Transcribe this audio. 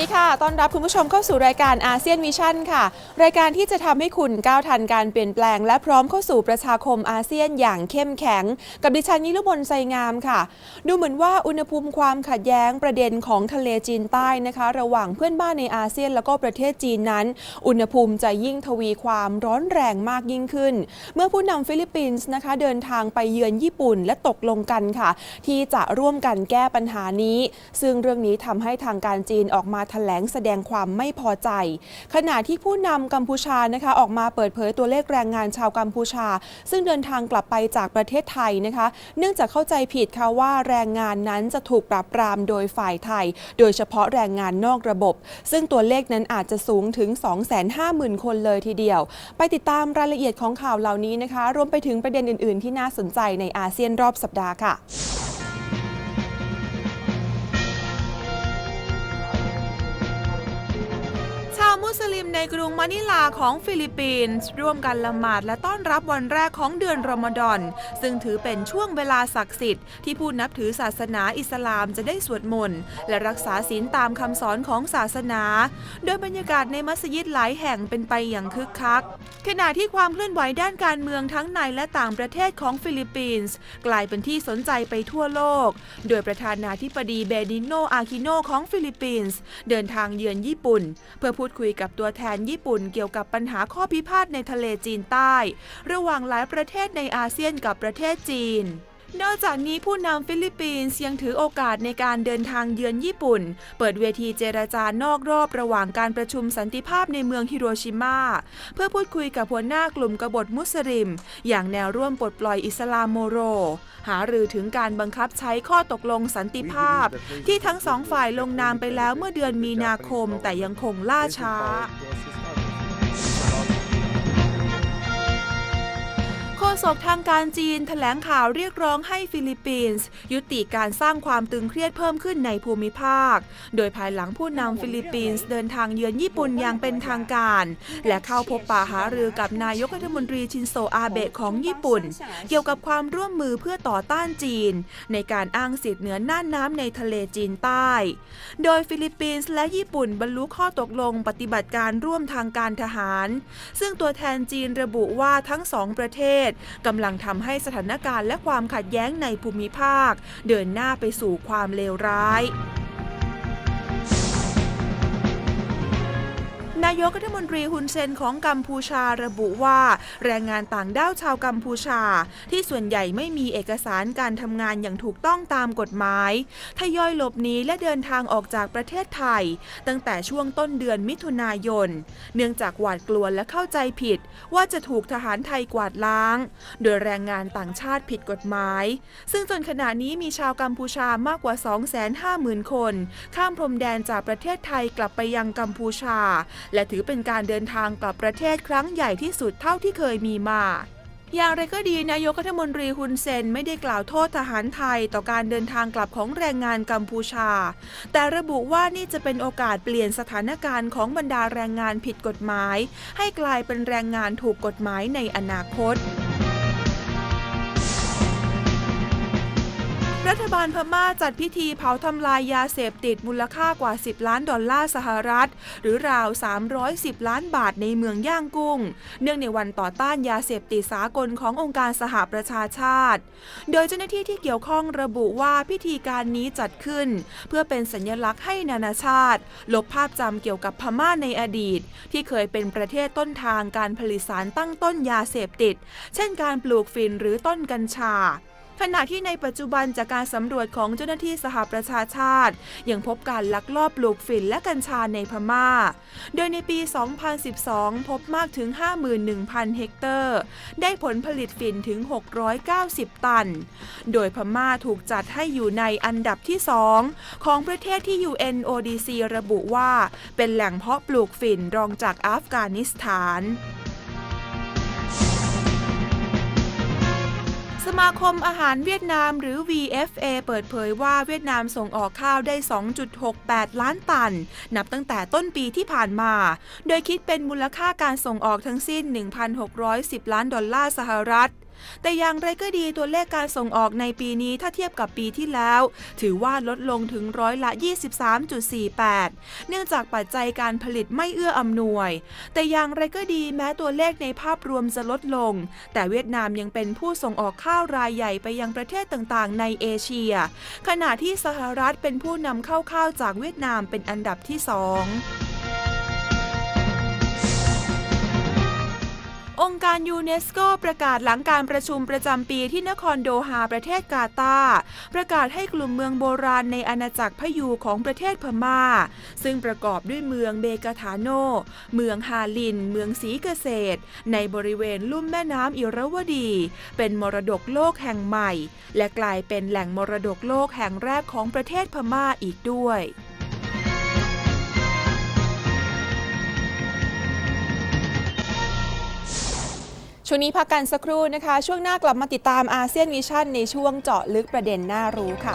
ดีค่ะ ต้อนรับคุณผู้ชมเข้าสู่รายการอาเซียนวิชั่นค่ะ รายการที่จะทำให้คุณก้าวทันการเปลี่ยนแปลง และพร้อมเข้าสู่ประชาคมอาเซียนอย่างเข้มแข็ง กับดิฉันนิรุบลไซงามค่ะ ดูเหมือนว่าอุณหภูมิความขัดแย้งประเด็นของทะเลจีนใต้นะคะ ระหว่างเพื่อนบ้านในอาเซียนแล้วก็ประเทศจีนนั้น อุณหภูมิจะยิ่งทวีความร้อนแรงมากยิ่งขึ้น เมื่อผู้นำฟิลิปปินส์นะคะ เดินทางไปเยือนญี่ปุ่นและตกลงกันค่ะ ที่จะร่วมกันแก้ปัญหานี้ ซึ่งเรื่องนี้ทำให้ทางการจีนออกมาแถลงแสดงความไม่พอใจ ขณะที่ผู้นำกัมพูชานะคะออกมาเปิดเผยตัวเลขแรงงานชาวกัมพูชา ซึ่งเดินทางกลับไปจากประเทศไทยนะคะ เนื่องจากเข้าใจผิดค่ะว่าแรงงานนั้นจะถูกปราบปรามโดยฝ่ายไทย โดยเฉพาะแรงงานนอกระบบ ซึ่งตัวเลขนั้นอาจจะสูงถึง 250,000 คนเลยทีเดียว ไปติดตามรายละเอียดของข่าวเหล่านี้นะคะ รวมไปถึงประเด็นอื่น ๆ ที่น่าสนใจในอาเซียนรอบสัปดาห์ค่ะ ในกรุงมะนิลาของฟิลิปปินส์ร่วมกันละหมาดและต้อนรับวันแรกของเดือนรอมฎอน ซึ่งถือเป็นช่วงเวลาศักดิ์สิทธิ์ที่ผู้นับถือศาสนาอิสลามจะได้สวดมนต์และรักษาศีลตามคำสอนของศาสนา โดยบรรยากาศในมัสยิดหลายแห่งเป็นไปอย่างคึกคัก ขณะที่ความเคลื่อนไหวด้านการเมืองทั้งในและต่างประเทศของฟิลิปปินส์กลายเป็นที่สนใจไปทั่วโลก โดยประธานาธิบดีเบดิโนอาคิโนของฟิลิปปินส์เดินทางเยือนญี่ปุ่น เพื่อพูดคุยกับตัวแทแทนญี่ปุ่นเกี่ยวกับปัญหาข้อพิพาทในทะเลจีนใต้ ระหว่างหลายประเทศในอาเซียนกับประเทศจีน นอกจากนี้ผู้นำฟิลิปปินส์ยังถือโอกาสในการเดินทางเยือนญี่ปุ่น เปิดเวทีเจรจานอกรอบระหว่างการประชุมสันติภาพในเมืองฮิโรชิมาเพื่อพูดคุยกับหัวหน้ากลุ่มกบฏมุสลิม อย่างแนวร่วมปลดปล่อยอิสลามโมโร หารือถึงการบังคับใช้ข้อตกลงสันติภาพ ที่ทั้งสองฝ่ายลงนามไปแล้วเมื่อเดือนมีนาคมแต่ยังคงล่าช้า โฆษกทางการจีนแถลงข่าวเรียกร้องให้ฟิลิปปินส์ยุติการสร้างความตึงเครียดเพิ่มขึ้นในภูมิภาค โดยภายหลังผู้นำฟิลิปปินส์เดินทางเยือนญี่ปุ่นอย่างเป็นทางการ และเข้าพบปะหารือกับนายกรัฐมนตรีชินโซอาเบะของญี่ปุ่น เกี่ยวกับความร่วมมือเพื่อต่อต้านจีน ในการอ้างสิทธิเหนือน่านน้ำในทะเลจีนใต้ โดยฟิลิปปินส์และญี่ปุ่นบรรลุข้อตกลงปฏิบัติการร่วมทางการทหาร ซึ่งตัวแทนจีนระบุว่าทั้งสองประเทศกำลังทำให้สถานการณ์และความขัดแย้งในภูมิภาค เดินหน้าไปสู่ความเลวร้ายายกรัฐมนตรีฮุนเซนของกัมพูชาระบุว่า แรงงานต่างด้าวชาวกัมพูชา ที่ส่วนใหญ่ไม่มีเอกสารการทำงานอย่างถูกต้องตามกฎหมายทยอยหลบหนีและเดินทางออกจากประเทศไทย ตั้งแต่ช่วงต้นเดือนมิถุนายน เนื่องจากหวาดกลัวและเข้าใจผิด ว่าจะถูกทหารไทยกวาดล้าง โดยแรงงานต่างชาติผิดกฎหมาย ซึ่งจนขณะนี้มีชาวกัมพูชามากกว่า 250,000 คน ข้ามพรมแดนจากประเทศไทยกลับไปยังกัมพูชาและถือเป็นการเดินทางกลับประเทศครั้งใหญ่ที่สุดเท่าที่เคยมีมา อย่างไรก็ดีนายกรัฐมนตรีฮุนเซนไม่ได้กล่าวโทษทหารไทยต่อการเดินทางกลับของแรงงานกัมพูชา แต่ระบุว่านี่จะเป็นโอกาสเปลี่ยนสถานการณ์ของบรรดาแรงงานผิดกฎหมาย ให้กลายเป็นแรงงานถูกกฎหมายในอนาคต รัฐบาลพม่าจัดพิธีเผาทำลายยาเสพติดมูลค่ากว่า 10 ล้านดอลลาร์สหรัฐ หรือราว 310 ล้านบาทในเมืองย่างกุ้ง เนื่องในวันต่อต้านยาเสพติดสากลขององค์การสหประชาชาติ โดยเจ้าหน้าที่ที่เกี่ยวข้องระบุว่าพิธีการนี้จัดขึ้น เพื่อเป็นสัญลักษณ์ให้นานาชาติ ลบภาพจำเกี่ยวกับพม่าในอดีต ที่เคยเป็นประเทศต้นทางการผลิตสารตั้งต้นยาเสพติด เช่นการปลูกฝิ่นหรือต้นกัญชา ขณะที่ในปัจจุบันจากการสำรวจของเจ้าหน้าที่สหประชาชาติ ยังพบการลักลอบปลูกฝิ่นและกัญชาในพม่า โดยในปี 2012 พบมากถึง 51,000 เฮกเตอร์ ได้ผลผลิตฝิ่นถึง 690 ตัน โดยพม่าถูกจัดให้อยู่ในอันดับที่ 2 ของประเทศที่ UNODC ระบุว่า เป็นแหล่งเพาะปลูกฝิ่นรองจากอัฟกานิสถาน สมาคมอาหารเวียดนามหรือ VFA เปิดเผยว่าเวียดนามส่งออกข้าวได้ 2.68 ล้านตัน นับตั้งแต่ต้นปีที่ผ่านมา โดยคิดเป็นมูลค่าการส่งออกทั้งสิ้น 1,610 ล้านดอลลาร์สหรัฐ แต่อย่างไรก็ดีตัวเลขการส่งออกในปีนี้ถ้าเทียบกับปีที่แล้ว ถือว่าลดลงถึงร้อยละ 23.48 เนื่องจากปัจจัยการผลิตไม่เอื้ออำนวย แต่อย่างไรก็ดีแม้ตัวเลขในภาพรวมจะลดลง แต่เวียดนามยังเป็นผู้ส่งออกข้าวรายใหญ่ไปยังประเทศต่างๆ ในเอเชีย ขณะที่สหรัฐเป็นผู้นำเข้าข้าวจากเวียดนามเป็นอันดับที่สอง องค์การยูเนสโกประกาศหลังการประชุมประจำปีที่นครโดฮาประเทศกาตาร์ประกาศให้กลุ่มเมืองโบราณในอาณาจักรพยูของประเทศพม่า ซึ่งประกอบด้วยเมืองเบกาทาโน เมืองฮาลิน เมืองสีเกษตร ในบริเวณลุ่มแม่น้ำอิระวดี เป็นมรดกโลกแห่งใหม่ และกลายเป็นแหล่งมรดกโลกแห่งแรกของประเทศพม่าอีกด้วย ช่วงนี้พักกันสักครู่นะคะ ช่วงหน้ากลับมาติดตามอาเซียนวิชั่นในช่วงเจาะลึกประเด็นน่ารู้ค่ะ